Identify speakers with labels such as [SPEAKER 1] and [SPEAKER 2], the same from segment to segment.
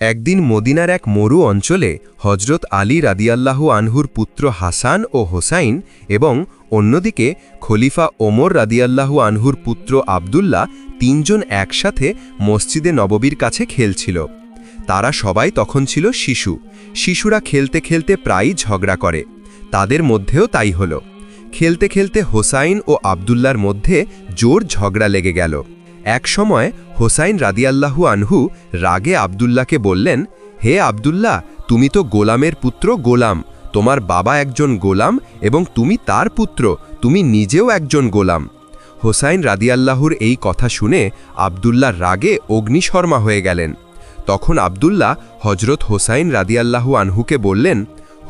[SPEAKER 1] একদিন মদিনার এক মরু অঞ্চলে হজরত আলী রাদিয়াল্লাহু আনহুর পুত্র হাসান ও হোসাইন এবং অন্যদিকে খলিফা ওমর রাদিয়াল্লাহু আনহুর পুত্র আবদুল্লাহ তিনজন একসাথে মসজিদে নববীর কাছে খেলছিল। তারা সবাই তখন ছিল শিশু। শিশুরা খেলতে খেলতে প্রায়ই ঝগড়া করে। তাদের মধ্যেও তাই হল। খেলতে খেলতে হোসাইন ও আবদুল্লার মধ্যে জোর ঝগড়া লেগে গেল। এক সময় হোসাইন রাদিয়াল্লাহু আনহু রাগে আবদুল্লাহকে বললেন, হে আবদুল্লাহ, তুমি তো গোলামের পুত্র গোলাম। তোমার বাবা একজন গোলাম এবং তুমি তার পুত্র, তুমি নিজেও একজন গোলাম। হোসাইন রাদিয়াল্লাহুর এই কথা শুনে আবদুল্লাহ রাগে অগ্নিশর্মা হয়ে গেলেন। তখন আবদুল্লাহ হজরত হোসাইন রাদিয়াল্লাহু আনহুকে বললেন,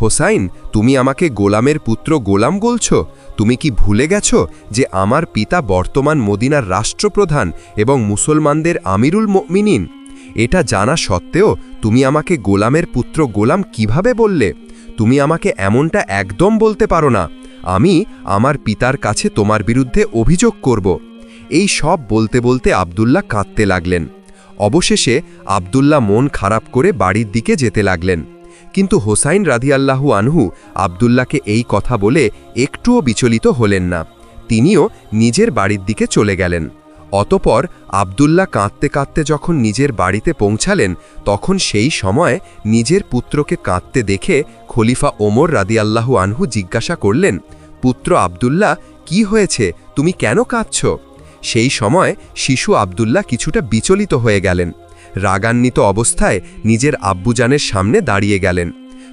[SPEAKER 1] হোসাইন, তুমি আমাকে গোলামের পুত্র গোলাম বলছ? তুমি কি ভুলে গেছ যে আমার পিতা বর্তমান মদিনার রাষ্ট্রপ্রধান এবং মুসলমানদের আমিরুল মিনিন এটা জানা সত্ত্বেও তুমি আমাকে গোলামের পুত্র গোলাম কীভাবে বললে? তুমি আমাকে এমনটা একদম বলতে পারো না। আমি আমার পিতার কাছে তোমার বিরুদ্ধে অভিযোগ করব। এই সব বলতে বলতে আবদুল্লাহ কাঁদতে লাগলেন। অবশেষে আবদুল্লাহ মন খারাপ করে বাড়ির দিকে যেতে লাগলেন। কিন্তু হোসাইন রাদিয়াল্লাহু আনহু আবদুল্লাহকে এই কথা বলে একটুও বিচলিত হলেন না। তিনিও নিজের বাড়ির দিকে চলে গেলেন। অতপর আবদুল্লাহ কাঁদতে কাঁদতে যখন নিজের বাড়িতে পৌঁছালেন, তখন সেই সময় নিজের পুত্রকে কাঁদতে দেখে খলিফা ওমর রাদিয়াল্লাহু আনহু জিজ্ঞাসা করলেন, পুত্র আবদুল্লাহ, কি হয়েছে? তুমি কেন কাঁদছ? সেই সময় শিশু আবদুল্লাহ কিছুটা বিচলিত হয়ে গেলেন। রাগান্বিত অবস্থায় নিজের আব্বুজানের সামনে দাঁড়িয়ে গেলেন।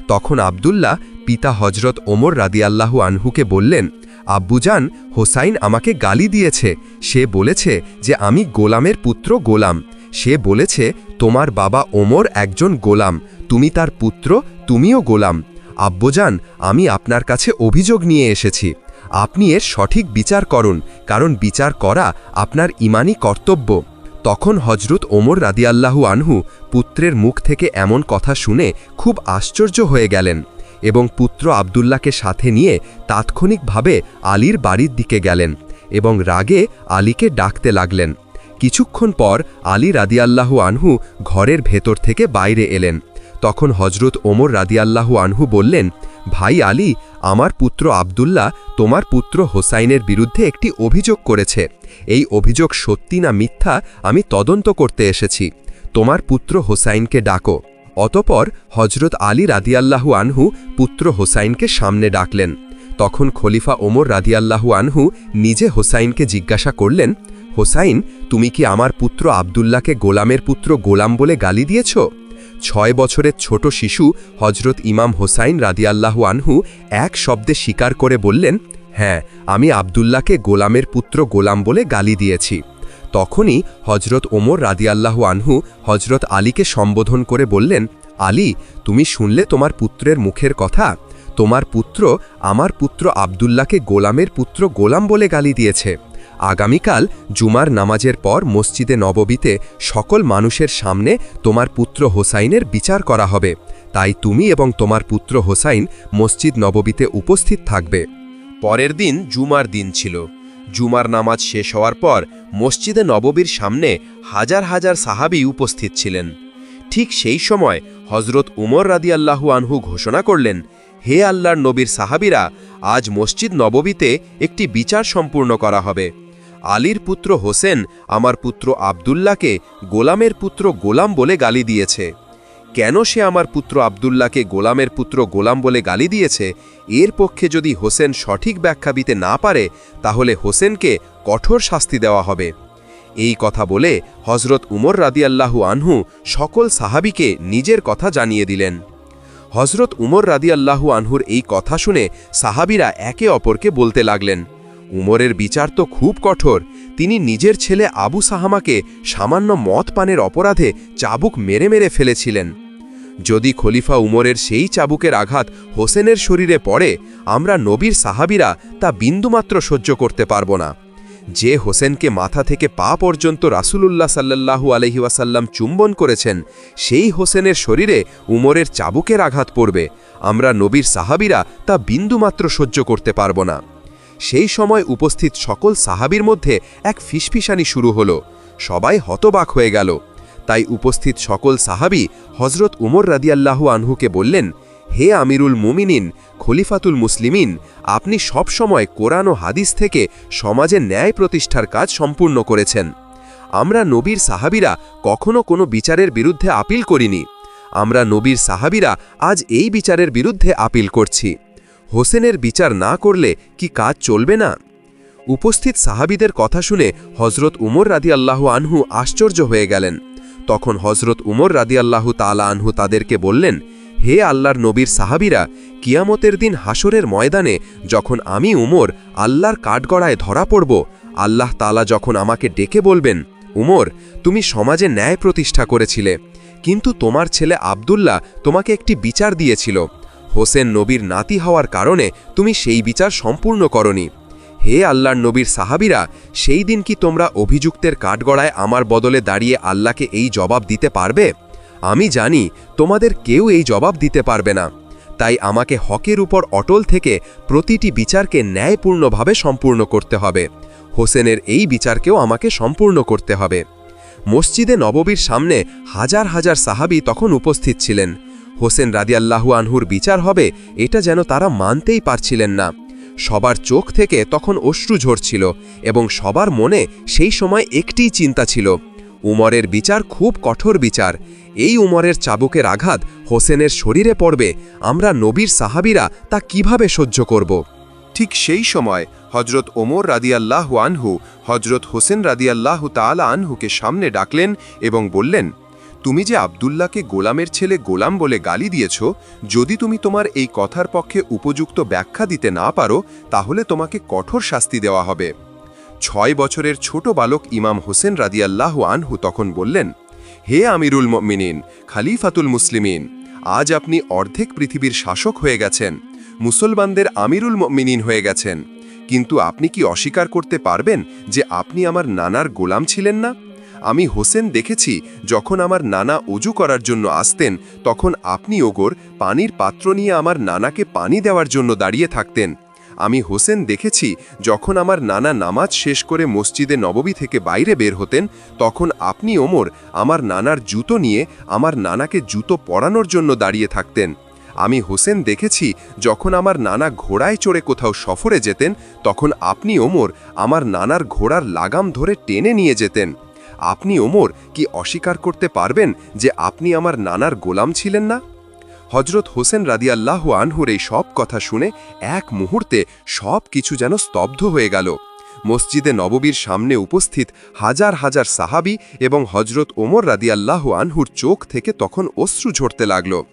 [SPEAKER 1] তখন আবদুল্লাহ পিতা হজরত ওমর রাদিয়াল্লাহু আনহুকে বললেন, আব্বুজান, হোসাইন আমাকে গালি দিয়েছে। সে বলেছে যে আমি গোলামের পুত্র গোলাম। সে বলেছে, তোমার বাবা ওমর একজন গোলাম, তুমি তার পুত্র, তুমিও গোলাম। আব্বুজান, আমি আপনার কাছে অভিযোগ নিয়ে এসেছি। আপনি এর সঠিক বিচার করুন, কারণ বিচার করা আপনার ইমানি কর্তব্য। তখন হজরত ওমর রাদিয়াল্লাহু আনহু পুত্রের মুখ থেকে এমন কথা শুনে খুব আশ্চর্য হয়ে গেলেন এবং পুত্র আবদুল্লাহকে সাথে নিয়ে তাৎক্ষণিকভাবে আলীর বাড়ির দিকে গেলেন এবং রাগে আলীকে ডাকতে লাগলেন। কিছুক্ষণ পর আলী রাদিয়াল্লাহু আনহু ঘরের ভেতর থেকে বাইরে এলেন। তখন হজরত ওমর রাদিয়াল্লাহু আনহু বললেন, ভাই আলী আমার পুত্র আবদুল্লাহ তোমার পুত্র হোসাইনের বিরুদ্ধে একটি অভিযোগ করেছে। এই অভিযোগ সত্যি না মিথ্যা আমি তদন্ত করতে এসেছি। তোমার পুত্র হোসাইনকে ডাকো। অতপর হজরত আলী রাদিয়াল্লাহু আনহু পুত্র হোসাইনকে সামনে ডাকলেন। তখন খলিফা ওমর রাদিয়াল্লাহু আনহু নিজে হোসাইনকে জিজ্ঞাসা করলেন, হোসাইন, তুমি কি আমার পুত্র আবদুল্লাহকে গোলামের পুত্র গোলাম বলে গালি দিয়েছ? ছয় বছরের ছোট শিশু হজরত ইমাম হোসাইন রাদিয়াল্লাহু আনহু এক শব্দে স্বীকার করে বললেন হ্যাঁ আমি আবদুল্লাহকে গোলামের পুত্র গোলাম বলে গালি দিয়েছি। তখনই হজরত ওমর রাদিয়াল্লাহু আনহু হজরত আলীকে সম্বোধন করে বললেন, আলী, তুমি শুনলে তোমার পুত্রের মুখের কথা? তোমার পুত্র আমার পুত্র আবদুল্লাহকে গোলামের পুত্র গোলাম বলে গালি দিয়েছে। আগামীকাল জুমার নামাজের পর মসজিদে নববীতে সকল মানুষের সামনে তোমার পুত্র হোসাইনের বিচার করা হবে। তাই তুমি এবং তোমার পুত্র হোসাইন মসজিদ নববীতে উপস্থিত থাকবে। পরের দিন জুমার দিন ছিল। জুমার নামাজ শেষ হওয়ার পর মসজিদে নববীর সামনে হাজার হাজার সাহাবি উপস্থিত ছিলেন। ঠিক সেই সময় হজরত উমর রাদিয়াল্লাহু আনহু ঘোষণা করলেন, হে আল্লাহর নবীর সাহাবিরা, আজ মসজিদ নববীতে একটি বিচার সম্পূর্ণ করা হবে। আলীর পুত্র হোসেন আমার পুত্র আবদুল্লাহকে গোলামের পুত্র গোলাম বলে গালি দিয়েছে। কেন সে আমার পুত্র আবদুল্লাহকে গোলামের পুত্র গোলাম বলে গালি দিয়েছে? এর পক্ষে যদি হোসেন সঠিক ব্যাখ্যা দিতে না পারে, তাহলে হোসেনকে কঠোর শাস্তি দেওয়া হবে। এই কথা বলে হজরত উমর রাদিয়াল্লাহু আনহু সকল সাহাবিকে নিজের কথা জানিয়ে দিলেন। হজরত উমর রাদিয়াল্লাহু আনহুর এই কথা শুনে সাহাবিরা একে অপরকে বলতে লাগলেন। উমরের বিচার তো খুব কঠোর। তিনি নিজের ছেলে আবু সাহামাকে সামান্য মদ পানের অপরাধে চাবুক মেরে মেরে ফেলেছিলেন। যদি খলিফা উমরের সেই চাবুকের আঘাত হোসেনের শরীরে পড়ে, আমরা নবীর সাহাবিরা তা বিন্দুমাত্র সহ্য করতে পারব না। যে হোসেনকে মাথা থেকে পা পর্যন্ত রাসুলুল্লাহ সাল্লাহু আলহি ওয়াসাল্লাম চুম্বন করেছেন, সেই হোসেনের শরীরে উমরের চাবুকের আঘাত পড়বে। আমরা নবীর সাহাবিরা তা বিন্দুমাত্র সহ্য করতে পারব না। সেই সময় উপস্থিত সকল সাহাবির মধ্যে এক ফিসফিসানি শুরু হলো। সবাই হতবাক হয়ে গেল। তাই উপস্থিত সকল সাহাবি হজরত উমর রাদিয়াল্লাহু আনহুকে বললেন, হে আমিরুল মুমিনিন, খলিফাতুল মুসলিমিন, আপনি সব সময় কোরআন ও হাদিস থেকে সমাজে ন্যায় প্রতিষ্ঠার কাজ সম্পূর্ণ করেছেন। আমরা নবীর সাহাবিরা কখনো কোনো বিচারের বিরুদ্ধে আপিল করিনি। আমরা নবীর সাহাবিরা আজ এই বিচারের বিরুদ্ধে আপিল করছি। হোসেনের বিচার না করলে কি কাজ চলবে না? উপস্থিত সাহাবিদের কথা শুনে হজরত উমর রাদিয়াল্লাহু আনহু আশ্চর্য হয়ে গেলেন। তখন হজরত উমর রাদি রাদিয়াল্লাহু তালা আনহু তাদেরকে বললেন, হে আল্লাহর নবীর সাহাবিরা, কিয়ামতের দিন হাসরের ময়দানে যখন আমি উমর আল্লাহর কাঠগড়ায় ধরা পড়ব, আল্লাহ তালা যখন আমাকে ডেকে বলবেন, উমর, তুমি সমাজে ন্যায় প্রতিষ্ঠা করেছিলে, কিন্তু তোমার ছেলে আবদুল্লাহ তোমাকে একটি বিচার দিয়েছিল। হোসেন নবীর নাতি হওয়ার কারণে তুমি সেই বিচার সম্পূর্ণ করনি। হে আল্লাহর নবীর সাহাবিরা, সেই দিন কি তোমরা অভিযুক্তের কাঠগড়ায় আমার বদলে দাঁড়িয়ে আল্লাহকে এই জবাব দিতে পারবে? আমি জানি তোমাদের কেউ এই জবাব দিতে পারবে না। তাই আমাকে হকের উপর অটল থেকে প্রতিটি বিচারকে ন্যায়পূর্ণভাবে সম্পূর্ণ করতে হবে। হোসেনের এই বিচারকেও আমাকে সম্পূর্ণ করতে হবে। মসজিদে নববীর সামনে হাজার হাজার সাহাবি তখন উপস্থিত ছিলেন। হোসেন রাদিয়াল্লাহু আনহুর বিচার হবে, এটা যেন তারা মানতেই পারছিলেন না। সবার চোখ থেকে তখন অশ্রু ঝরছিল এবং সবার মনে সেই সময় একটিই চিন্তা ছিল। উমরের বিচার খুব কঠোর বিচার। এই উমরের চাবুকের আঘাত হোসেনের শরীরে পড়বে, আমরা নবীর সাহাবিরা তা কীভাবে সহ্য করব? ঠিক সেই সময় হজরত ওমর রাদিয়াল্লাহ আনহু হজরত হোসেন রাদিয়াল্লাহ তালা আনহুকে সামনে ডাকলেন এবং বললেন তুমি যে আবদুল্লাহকে গোলামের ছেলে গোলাম বলে গালি দিয়েছ, যদি তুমি তোমার এই কথার পক্ষে উপযুক্ত ব্যাখ্যা দিতে না পারো, তাহলে তোমাকে কঠোর শাস্তি দেওয়া হবে। ছয় বছরের ছোট বালক ইমাম হোসেন রাদিয়াল্লাহ আনহু তখন বললেন, হে আমিরুল মিনিন খালিফাতুল মুসলিমিন, আজ আপনি অর্ধেক পৃথিবীর শাসক হয়ে গেছেন, মুসলমানদের আমিরুল মিনিন হয়ে গেছেন। কিন্তু আপনি কি অস্বীকার করতে পারবেন যে আপনি আমার নানার গোলাম ছিলেন না? আমি হোসেন দেখেছি যখন আমার নানা অজু করার জন্য আসতেন, তখন আপনি, ওগোর, পানির পাত্র নিয়ে আমার নানাকে পানি দেওয়ার জন্য দাঁড়িয়ে থাকতেন। আমি হোসেন দেখেছি যখন আমার নানা নামাজ শেষ করে মসজিদে নববী থেকে বাইরে বের হতেন, তখন আপনি, ওমর, আমার নানার জুতো নিয়ে আমার নানাকে জুতো পরানোর জন্য দাঁড়িয়ে থাকতেন। আমি হোসেন দেখেছি যখন আমার নানা ঘোড়ায় চড়ে কোথাও সফরে যেতেন, তখন আপনি, ওমর, আমার নানার ঘোড়ার লাগাম ধরে টেনে নিয়ে যেতেন। আপনি ওমর, কি অস্বীকার করতে পারবেন যে আপনি আমার নানার গোলাম ছিলেন না? হজরত হোসেন রাদিয়াল্লাহ আনহুর এই সব কথা শুনে এক মুহূর্তে সব কিছু যেন স্তব্ধ হয়ে গেল। মসজিদে নববীর সামনে উপস্থিত হাজার হাজার সাহাবি এবং হজরত ওমর রাদিয়াল্লাহ আনহুর চোখ থেকে তখন অশ্রু ঝরতে লাগল।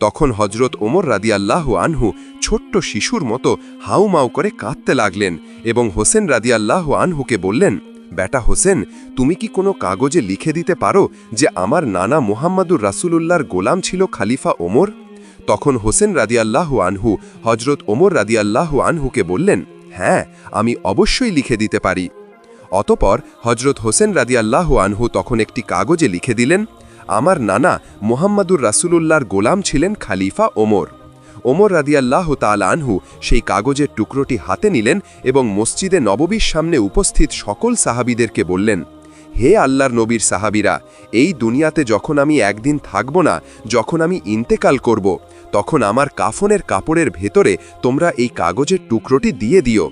[SPEAKER 1] তখন হজরত ওমর রাদিয়াল্লাহ আনহু ছোট্ট শিশুর মতো হাউমাউ করে কাঁদতে লাগলেন এবং হোসেন রাদিয়াল্লাহ আনহুকে বললেন বেটা হোসেন, তুমি কি কোনো কাগজে লিখে দিতে পারো যে আমার নানা মোহাম্মদুর রাসুলুল্লাহর গোলাম ছিল খালিফা ওমর? তখন হোসেন রাদিয়াল্লাহু আনহু হজরত ওমর রাদিয়াল্লাহু আনহুকে বললেন হ্যাঁ আমি অবশ্যই লিখে দিতে পারি। অতপর হজরত হোসেন রাদিয়াল্লাহু আনহু তখন একটি কাগজে লিখে দিলেন, আমার নানা মোহাম্মদুর রাসুলুল্লাহর গোলাম ছিলেন খালিফা ওমর। ওমর রাদিয়াল্লাহ আনহু সেই কাগজের টুকরোটি হাতে নিলেন এবং মসজিদে নববীর সামনে উপস্থিত সকল সাহাবিদেরকে বললেন, হে আল্লাহর নবীর সাহাবিরা, এই দুনিয়াতে যখন আমি একদিন থাকব না, যখন আমি ইন্তেকাল করব, তখন আমার কাফনের কাপড়ের ভেতরে তোমরা এই কাগজের টুকরোটি দিয়ে দিও।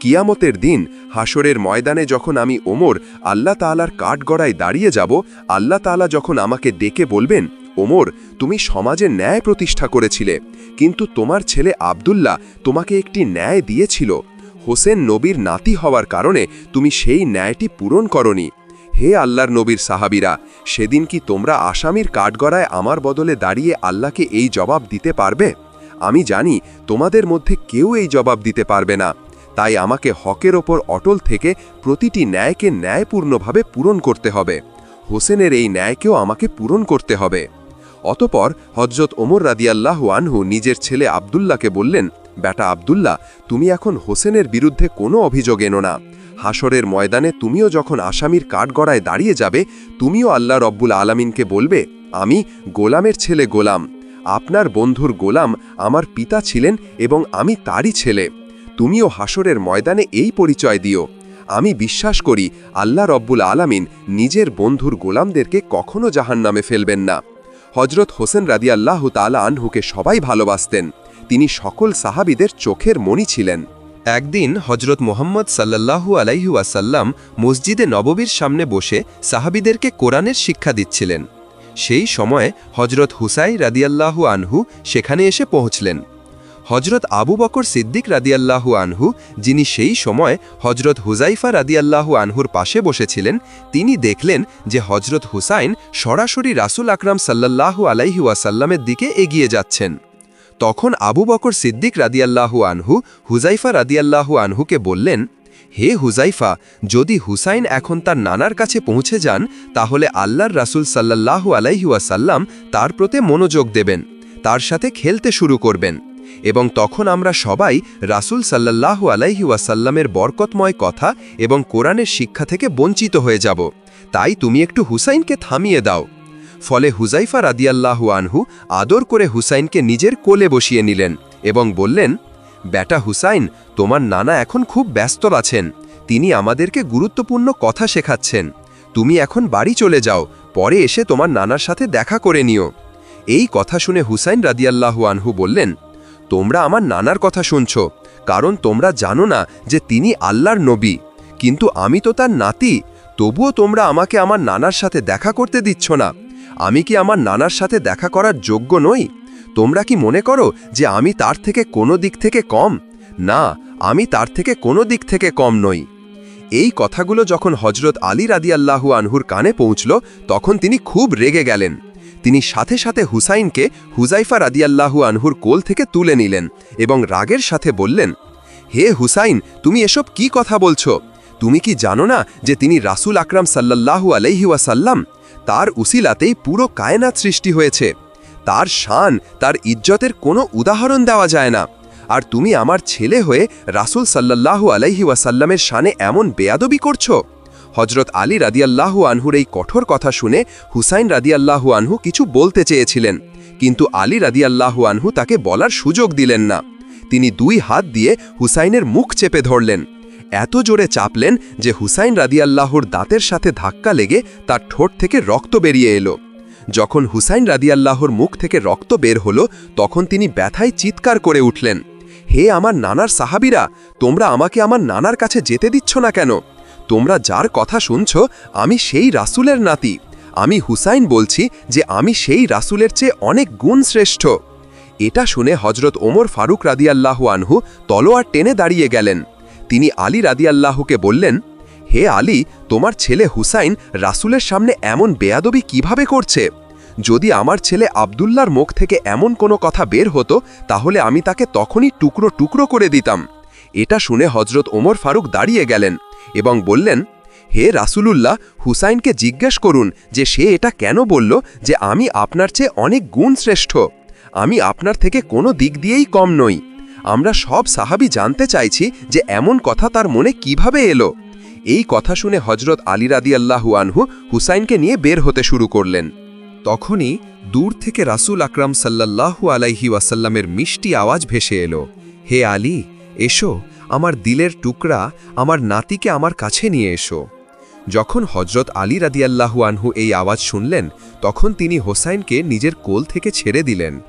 [SPEAKER 1] কিয়ামতের দিন হাসরের ময়দানে যখন আমি ওমর আল্লাহ তালার কাঠগড়ায় দাঁড়িয়ে যাব, আল্লাহ তালা যখন আমাকে ডেকে বলবেন ওমর, তুমি সমাজে ন্যায় প্রতিষ্ঠা করেছিলে, কিন্তু তোমার ছেলে আবদুল্লাহ তোমাকে একটি ন্যায় দিয়েছিল। হোসেন নবীর নাতি হওয়ার কারণে তুমি সেই ন্যায়টি পূরণ করনি। হে আল্লাহর নবীর সাহাবিরা, সেদিন কি তোমরা আসামির কাঠগড়ায় আমার বদলে দাঁড়িয়ে আল্লাহকে এই জবাব দিতে পারবে? আমি জানি তোমাদের মধ্যে কেউ এই জবাব দিতে পারবে না। তাই আমাকে হকের ওপর অটল থেকে প্রতিটি ন্যায়কে ন্যায়পূর্ণভাবে পূরণ করতে হবে। হোসেনের এই ন্যায়কেও আমাকে পূরণ করতে হবে। অতপর হজরত ওমর রাদিয়াল্লাহু আনহু নিজের ছেলে আবদুল্লাহকে বললেন, বেটা আবদুল্লাহ, তুমি এখন হোসেনের বিরুদ্ধে কোনো অভিযোগ এনো না। হাসরের ময়দানে তুমিও যখন আসামির কাঠগড়ায় দাঁড়িয়ে যাবে, তুমিও আল্লাহ রব্বুল আলামিনকে বলবে, আমি গোলামের ছেলে গোলাম। আপনার বন্ধুর গোলাম আমার পিতা ছিলেন এবং আমি তারই ছেলে। তুমিও হাসরের ময়দানে এই পরিচয় দিও।
[SPEAKER 2] আমি বিশ্বাস করি, আল্লাহ রব্বুল আলামিন নিজের বন্ধুর গোলামদেরকে কখনো জাহান নামে ফেলবেন না। হজরত হোসেন রাদি আল্লাহ তালা আনহুকে সবাই ভালোবাসতেন। তিনি সকল সাহাবিদের চোখের মণি ছিলেন।
[SPEAKER 1] একদিন হজরত মোহাম্মদ সাল্লাল্লাহু আলাইহু আসাল্লাম মসজিদে নববীর সামনে বসে সাহাবিদেরকে কোরআনের শিক্ষা দিচ্ছিলেন। সেই সময়ে হজরত হুসাই রাদিয়াল্লাহু আনহু সেখানে এসে পৌঁছলেন। হজরত আবু বকর সিদ্দিক রাদিয়াল্লাহু আনহু, যিনি সেই সময় হজরত হুজাইফা রাদিয়াল্লাহু আনহুর পাশে বসেছিলেন, তিনি দেখলেন যে হজরত হুসাইন সরাসরি রাসুল আকরাম সাল্লাল্লাহু আলাইহি ওয়াসাল্লামের দিকে এগিয়ে যাচ্ছেন। তখন আবু বকর সিদ্দিক রাদিয়াল্লাহু আনহু হুজাইফা রাদিয়াল্লাহু আনহুকে বললেন, হে হুজাইফা যদি হুসাইন এখন তার নানার কাছে পৌঁছে যান, তাহলে আল্লাহর রাসুল সাল্লাল্লাহু আলাইহুয়াসাল্লাম তার প্রতি মনোযোগ দেবেন, তার সাথে খেলতে শুরু করবেন। এবং তখন আমরা সবাই রাসুল সাল্লাল্লাহু আলাইহুয়াসাল্লামের বরকতময় কথা এবং কোরআনের শিক্ষা থেকে বঞ্চিত হয়ে যাব। তাই তুমি একটু হুসাইনকে থামিয়ে দাও। ফলে হুজাইফা রাদিয়াল্লাহু আনহু আদর করে হুসাইনকে নিজের কোলে বসিয়ে নিলেন এবং বললেন ব্যাটা হুসাইন, তোমার নানা এখন খুব ব্যস্ত আছেন। তিনি আমাদেরকে গুরুত্বপূর্ণ কথা শেখাচ্ছেন। তুমি এখন বাড়ি চলে যাও, পরে এসে তোমার নানার সাথে দেখা করে নিও। এই কথা শুনে হুসাইন রাদিয়াল্লাহু আনহু বললেন তোমরা আমার নানার কথা শুনছ, কারণ তোমরা জানো না যে তিনি আল্লাহর নবী। কিন্তু আমি তো তার নাতি, তবুও তোমরা আমাকে আমার নানার সাথে দেখা করতে দিচ্ছ না। আমি কি আমার নানার সাথে দেখা করার যোগ্য নই? তোমরা কি মনে করো যে আমি তার থেকে কোনো দিক থেকে কম? না, আমি তার থেকে কোনো দিক থেকে কম নই। এই কথাগুলো যখন হজরত আলী রাদিয়াল্লাহু আনহুর কানে পৌঁছল, তখন তিনি খুব রেগে গেলেন। তিনি সাথে সাথে হুসাইনকে হুজাইফা রাদিয়াল্লাহু আনহুর কোল থেকে তুলে নিলেন এবং রাগের সাথে বললেন, হে হুসাইন, তুমি এসব কি কথা বলছো? তুমি কি জানো না যে তিনি রাসুল আকরাম সাল্লাল্লাহু আলাইহিওয়াসাল্লাম তার উসিলাতেই পুরো কায়নাত সৃষ্টি হয়েছে। তার শান, তার ইজ্জতের কোনো উদাহরণ দেওয়া যায় না। আর তুমি আমার ছেলে হয়ে রাসুল সাল্লাল্লাহু আলাইহি ওয়াসাল্লামের শানে এমন বেয়াদবি করছ? হজরত আলী রাদিয়াল্লাহু আনহুর এই কঠোর কথা শুনে হুসাইন রাদিয়াল্লাহু আনহু কিছু বলতে চেয়েছিলেন। কিন্তু আলী রাদিয়াল্লাহু আনহু তাকে বলার সুযোগ দিলেন না। তিনি দুই হাত দিয়ে হুসাইনের মুখ চেপে ধরলেন। এত জোরে চাপলেন যে হুসাইন রাদিয়াল্লাহুর দাঁতের সাথে ধাক্কা লেগে তার ঠোঁট থেকে রক্ত বেরিয়ে এলো। যখন হুসাইন রাদিয়াল্লাহর মুখ থেকে রক্ত বের হলো, তখন তিনি ব্যথায় চিৎকার করে উঠলেন। হে আমার নানার সাহাবিরা, তোমরা আমাকে আমার নানার কাছে যেতে দিচ্ছ না কেন? তোমরা যার কথা শুনছ, আমি সেই রাসুলের নাতি। আমি হুসাইন বলছি যে আমি সেই রাসুলের চেয়ে অনেক গুণ শ্রেষ্ঠ। এটা শুনে হজরত ওমর ফারুক রাদিয়াল্লাহু আনহু তলোয়ার টেনে দাঁড়িয়ে গেলেন। তিনি আলী রাদিয়াল্লাহুকে বললেন, হে আলী, তোমার ছেলে হুসাইন রাসুলের সামনে এমন বেয়াদবি কীভাবে করছে? যদি আমার ছেলে আবদুল্লার মুখ থেকে এমন কোনো কথা বের হতো, তাহলে আমি তাকে তখনই টুকরো টুকরো করে দিতাম। এটা শুনে হজরত ওমর ফারুক দাঁড়িয়ে গেলেন। এবং বললেন, হে রাসুলুল্লাহ, হুসাইনকে জিজ্ঞেস করুন যে সে এটা কেন বলল যে আমি আপনার চেয়ে অনেক গুণ শ্রেষ্ঠ। আমি আপনার থেকে কোনো দিক দিয়েই কম নই। আমরা সব সাহাবি জানতে চাইছি যে এমন কথা তার মনে কীভাবে এলো এই কথা শুনে হজরত আলী রাদি আল্লাহু আনহু হুসাইনকে নিয়ে বের হতে শুরু করলেন। তখনই দূর থেকে রাসুল আকরাম সাল্লাল্লাহু আলাইহি ওয়াসাল্লামের মিষ্টি আওয়াজ ভেসে এলো। হে আলী, এসো আমার দিলের টুকরা আমার নাতিকে আমার কাছে নিয়ে এসো। যখন হজরত আলী রাদিয়াল্লাহু আনহু এই আওয়াজ শুনলেন, তখন তিনি হোসাইনকে নিজের কোল থেকে ছেড়ে দিলেন।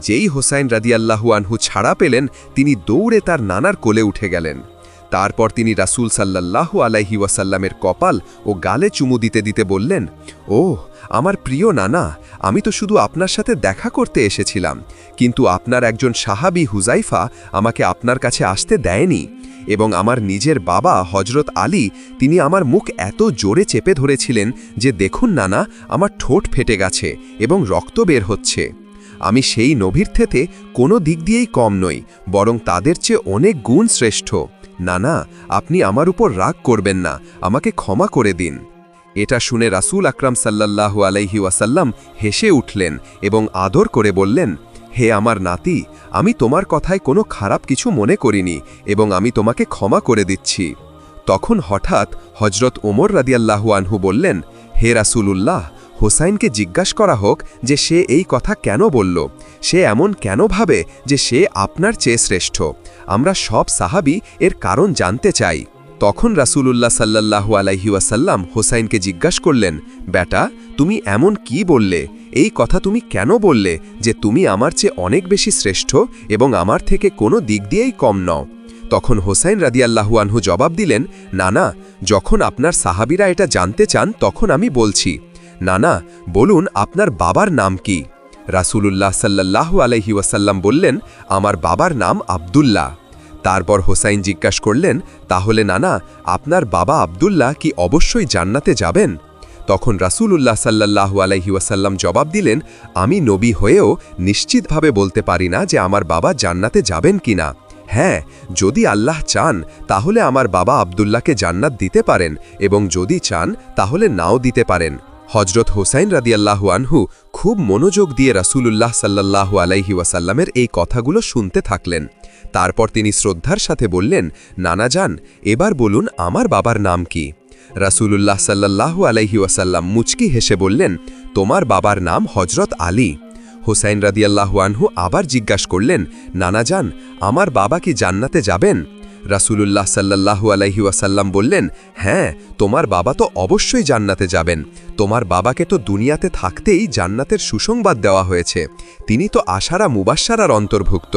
[SPEAKER 1] যেই হোসাইন রাদিয়াল্লাহু আনহু ছাড়া পেলেন, তিনি দৌড়ে তার নানার কোলে উঠে গেলেন। তারপর তিনি রাসুল সাল্লাল্লাহু আলাইহি ওয়াসাল্লামের কপাল ও গালে চুমু দিতে দিতে বললেন ও আমার প্রিয় নানা, আমি তো শুধু আপনার সাথে দেখা করতে এসেছিলাম, কিন্তু আপনার একজন সাহাবি হুজাইফা আমাকে আপনার কাছে আসতে দেয়নি এবং আমার নিজের বাবা হজরত আলী, তিনি আমার মুখ এত জোরে চেপে ধরেছিলেন যে দেখুন নানা, আমার ঠোঁট ফেটে গেছে এবং রক্ত বের হচ্ছে। আমি সেই নভীর থেতে কোনো দিক দিয়েই কম নই, বরং তাদের চেয়ে অনেক গুণ শ্রেষ্ঠ। না না, আপনি আমার উপর রাগ করবেন না, আমাকে ক্ষমা করে দিন। এটা শুনে রাসুল আকরাম সাল্লাল্লাহু আলাইহি ওয়াসাল্লাম হেসে উঠলেন এবং আদর করে বললেন, হে আমার নাতি, আমি তোমার কথায় কোনো খারাপ কিছু মনে করিনি এবং আমি তোমাকে ক্ষমা করে দিচ্ছি। তখন হঠাৎ হজরত ওমর রাদিয়াল্লাহু আনহু বললেন, হে রাসুলুল্লাহ, হোসাইনকে জিজ্ঞাস করা হোক যে সে এই কথা কেন বলল? সে এমন কেন ভাবে যে সে আপনার চেয়ে শ্রেষ্ঠ? আমরা সব সাহাবি এর কারণ জানতে চাই।
[SPEAKER 2] তখন রাসূলুল্লাহ সাল্লাল্লাহু আলাইহি ওয়াসাল্লাম হোসাইনকে জিজ্ঞাসা করলেন, বেটা, তুমি এমন কি বললে? এই কথা তুমি কেন বললে যে তুমি আমার চেয়ে অনেক বেশি শ্রেষ্ঠ এবং আমার থেকে কোনো দিক দিয়েই কম নও? তখন হোসাইন রাদিয়াল্লাহু আনহু জবাব দিলেন, না না, যখন আপনার সাহাবিরা এটা জানতে চান তখন আমি বলছি। না না, বলুন আপনার বাবার নাম কি? রাসূলুল্লাহ সাল্লাল্লাহু আলাইহি ওয়াসাল্লাম বললেন, আমার বাবার নাম আব্দুল্লাহ। তারপর হোসাইন জিজ্ঞাসা করলেন, তাহলে নানা, আপনার বাবা আব্দুল্লাহ কি অবশ্যই জান্নাতে যাবেন? তখন রাসূলুল্লাহ সাল্লাল্লাহু আলাইহি ওয়াসাল্লাম জবাব দিলেন, আমি নবী হয়েও নিশ্চিতভাবে বলতে পারি না যে আমার বাবা জান্নাতে যাবেন কিনা হ্যাঁ যদি আল্লাহ চান, তাহলে আমার বাবা আব্দুল্লাহকে জান্নাত দিতে পারেন এবং যদি চান, তাহলে নাও দিতে পারেন। হজরত হোসাইন রাদিয়াল্লাহু আনহু খুব মনোযোগ দিয়ে রাসূলুল্লাহ সাল্লাল্লাহু আলাইহি ওয়াসাল্লামের এই কথাগুলো শুনতে থাকলেন। তারপর তিনি শ্রদ্ধার সাথে বললেন, নানা যান এবার বলুন আমার বাবার নাম কি? রাসূলুল্লাহ সাল্লাল্লাহু আলাইহি ওয়াসাল্লাম মুচকি হেসে বললেন, তোমার বাবার নাম হজরত আলী। হোসাইন রাদিয়াল্লাহু আনহু আবার জিজ্ঞাসা করলেন, নানা যান আমার বাবা কি জান্নাতে যাবেন? রাসূলুল্লাহ সাল্লাল্লাহু আলাইহি ওয়াসাল্লাম বললেন হ্যাঁ তোমার বাবা তো অবশ্যই জান্নাতে যাবেন। তোমার বাবাকে তো দুনিয়াতে থাকতেই জান্নাতের সুসংবাদ দেওয়া হয়েছে। তিনি তো আশারা মুবাসারার অন্তর্ভুক্ত।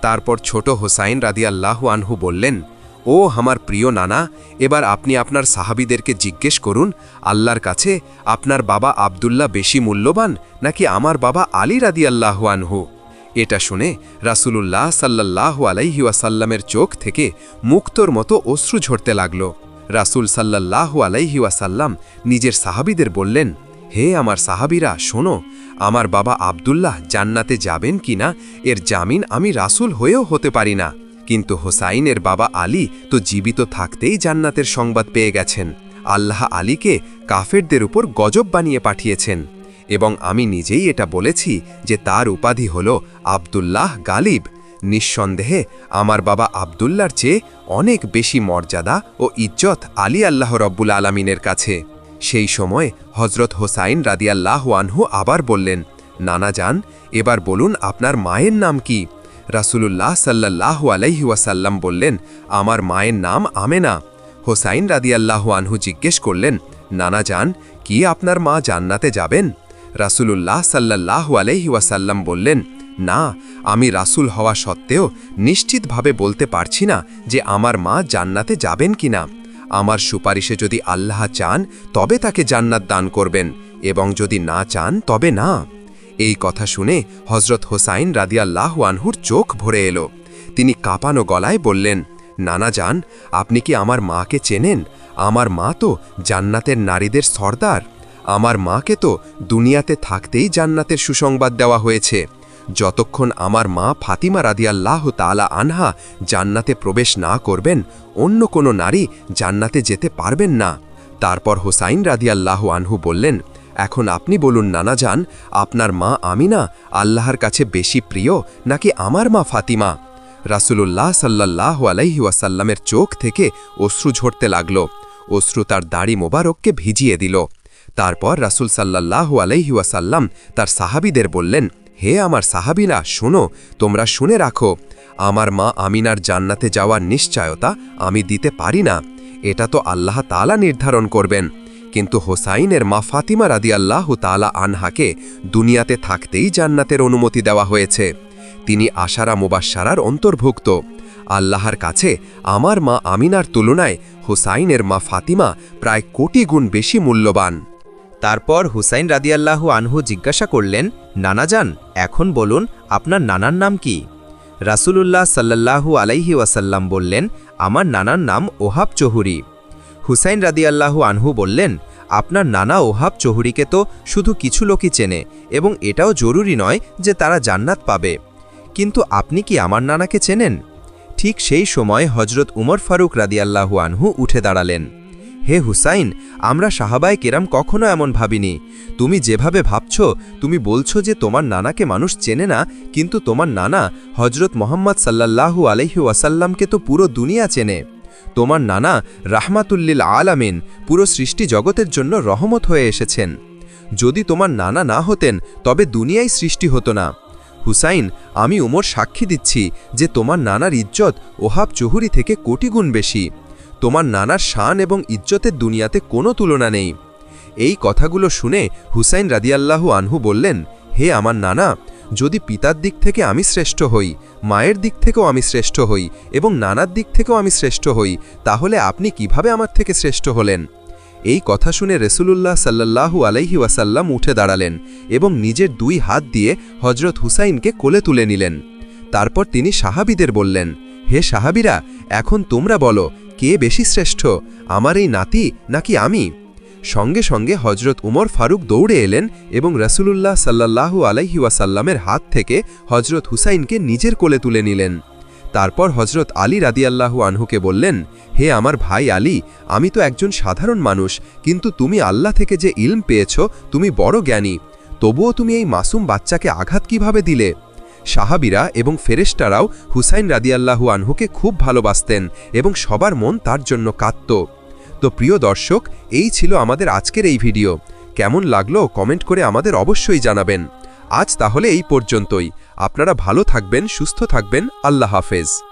[SPEAKER 2] তারপর ছোট হোসাইন রাদিয়াল্লাহু আনহু বললেন, ও আমার প্রিয় নানা, এবার আপনি আপনার সাহাবিদেরকে জিজ্ঞেস করুন, আল্লাহর কাছে আপনার বাবা আব্দুল্লাহ বেশি মূল্যবান নাকি আমার বাবা আলী রাদিয়াল্লাহু আনহু? এটা শুনে রাসূলুল্লাহ সাল্লাল্লাহু আলাইহি ওয়াসাল্লামের চোখ থেকে মুক্তর মতো অশ্রু ঝরতে লাগল। রাসূল সাল্লাল্লাহু আলাইহি ওয়াসাল্লাম নিজের সাহাবিদের বললেন, হে আমার সাহাবিরা, শোনো, আমার বাবা আব্দুল্লাহ জান্নাতে যাবেন কিনা? এর জামিন আমি রাসূল হয়েও হতে পারি না। কিন্তু হোসাইনের বাবা আলী তো জীবিত থাকতেই জান্নাতের সংবাদ পেয়ে গেছেন। আল্লাহ আলীকে কাফেরদের উপর গজব বানিয়ে পাঠিয়েছেন। এবং আমি নিজেই এটা বলেছি যে তার উপাধি হল আব্দুল্লাহ গালিব। নিঃসন্দেহে আমার বাবা আব্দুল্লার চেয়ে অনেক বেশি মর্যাদা ও ইজ্জত আলী আল্লাহ রব্বুল আলমিনের কাছে। সেই সময় হজরত হোসাইন রাদিয়াল্লাহ আনহু আবার বললেন, নানা যান এবার বলুন আপনার মায়ের নাম কি? রাসূলুল্লাহ সাল্লাল্লাহু আলাইহি ওয়াসাল্লাম বললেন, আমার মায়ের নাম আমেনা। হোসাইন রাদিয়াল্লাহু আনহু জিজ্ঞেস করলেন, নানা যান কি আপনার মা জান্নাতে যাবেন? রাসূলুল্লাহ সাল্লাল্লাহু আলাইহি ওয়াসাল্লাম বললেন, না, আমি রাসূল হওয়া সত্ত্বেও নিশ্চিতভাবে বলতে পারছি না যে আমার মা জান্নাতে যাবেন কিনা। আমার সুপারিশে যদি আল্লাহ চান, তবে তাকে জান্নাত দান করবেন, এবং যদি না চান, তবে না। এই কথা শুনে হজরত হোসাইন রাদিয়াল্লাহু আনহুর চোখ ভরে এলো। তিনি কাঁপানো গলায় বললেন, নানা যান আপনি কি আমার মাকে চেনেন? আমার মা তো জান্নাতের নারীদের সর্দার। আমার মাকে তো দুনিয়াতে থাকতেই জান্নাতের সুসংবাদ দেওয়া হয়েছে। যতক্ষণ আমার মা ফাতিমা রাদিয়াল্লাহ তালা আনহা জান্নাতে প্রবেশ না করবেন, অন্য কোনো নারী জান্নাতে যেতে পারবেন না। তারপর হোসাইন রাদিয়াল্লাহ আনহু বললেন, এখন আপনি বলুন, নানা যান আপনার মা আমিনা আল্লাহর কাছে বেশি প্রিয় নাকি আমার মা ফাতিমা? রাসূলুল্লাহ সাল্লাহ আলাইহি ওয়াসাল্লামের চোখ থেকে অশ্রু ঝরতে লাগল। অশ্রু তার দাড়ি মোবারককে ভিজিয়ে দিল। তারপর রাসূল সাল্লাহ আলাইহি ওয়াসাল্লাম তার সাহাবিদের বললেন, হে আমার সাহাবিরা, শোনো, তোমরা শুনে রাখো, আমার মা আমিনার জান্নাতে যাওয়ার নিশ্চয়তা আমি দিতে পারি না। এটা তো আল্লাহ তালা নির্ধারণ করবেন। কিন্তু হোসাইনের মা ফাতিমা রাদি আল্লাহ তালা আনহাকে দুনিয়াতে থাকতেই জান্নাতের অনুমতি দেওয়া হয়েছে। তিনি আশারা মুবাসারার অন্তর্ভুক্ত। আল্লাহর কাছে আমার মা আমিনার তুলনায় হোসাইনের মা ফাতিমা প্রায় কোটি গুণ বেশি মূল্যবান।
[SPEAKER 3] তারপর হুসাইন রাদিয়াল্লাহু আনহু জিজ্ঞাসা করলেন, নানা যান এখন বলুন, আপনার নানার নাম কি? রাসূলুল্লাহ সাল্লাল্লাহু আলাইহি ওয়াসাল্লাম বললেন, আমার নানার নাম ওহাব চৌহুরি। হুসাইন রাদিয়াল্লাহু আনহু বললেন, আপনার নানা ওহাব চৌহুরিকে তো শুধু কিছু লোকই চেনে এবং এটাও জরুরি নয় যে তারা জান্নাত পাবে। কিন্তু আপনি কি আমার নানাকে চেনেন? ঠিক সেই সময় হজরত উমর ফারুক রাদিয়াল্লাহু আনহু উঠে দাঁড়ালেন। হে হুসাইন, আমরা সাহাবায় কেরাম কখনো এমন ভাবিনি। তুমি যেভাবে ভাবছ, তুমি বলছো যে তোমার নানাকে মানুষ চেনে না, কিন্তু তোমার নানা হজরত মোহাম্মদ সাল্লাল্লাহু আলহি ওয়াসাল্লামকে তো পুরো দুনিয়া চেনে। তোমার নানা রাহমাতুল্লিল আলামিন, পুরো সৃষ্টি জগতের জন্য রহমত হয়ে এসেছেন। যদি তোমার নানা না হতেন, তবে দুনিয়াই সৃষ্টি হতো না। হুসাইন, আমি উমর সাক্ষী দিচ্ছি যে তোমার নানার ইজ্জত ওহাব চৌহুরি থেকে কোটি গুণ বেশি।
[SPEAKER 1] তোমার নানার শান এবং ইজ্জতের দুনিয়াতে কোনো তুলনা নেই। এই কথাগুলো শুনে হুসাইন রাদিয়াল্লাহু আনহু বললেন, হে আমার নানা, যদি পিতার দিক থেকে আমি শ্রেষ্ঠ হই, মায়ের দিক থেকেও আমি শ্রেষ্ঠ হই এবং নানার দিক থেকেও আমি শ্রেষ্ঠ হই, তাহলে আপনি কীভাবে আমার থেকে শ্রেষ্ঠ হলেন? এই কথা শুনে রসুলুল্লাহ সাল্লাল্লাহু আলাইহি ওয়াসাল্লাম উঠে দাঁড়ালেন এবং নিজের দুই হাত দিয়ে হজরত হুসাইনকে কোলে তুলে নিলেন। তারপর তিনি সাহাবিদের বললেন, হে সাহাবিরা, এখন তোমরা বলো কে বেশি শ্রেষ্ঠ, আমার এই নাতি নাকি আমি? সঙ্গে সঙ্গে হজরত উমর ফারুক দৌড়ে এলেন এবং রসুলুল্লাহ সাল্লাল্লাহু আলাইহি ওয়াসাল্লামের হাত থেকে হজরত হুসাইনকে নিজের কোলে তুলে নিলেন। তারপর হজরত আলী রাদিয়াল্লাহু আনহুকে বললেন, হে আমার ভাই আলী, আমি তো একজন সাধারণ মানুষ, কিন্তু তুমি আল্লাহ থেকে যে ইলম পেয়েছ, তুমি বড় জ্ঞানী। তবুও তুমি এই মাসুম বাচ্চাকে আঘাত কীভাবে দিলে? সাহাবিরা এবং ফেরেস্টারাও হুসাইন রাদিয়াল্লাহু আনহুকে খুব ভালোবাসতেন এবং সবার মন তার জন্য কাঁদত। তো প্রিয় দর্শক, এই ছিল আমাদের আজকের এই ভিডিও। কেমন লাগল কমেন্ট করে আমাদের অবশ্যই জানাবেন। আজ তাহলে এই পর্যন্তই। আপনারা ভালো থাকবেন, সুস্থ থাকবেন। আল্লাহ হাফেজ।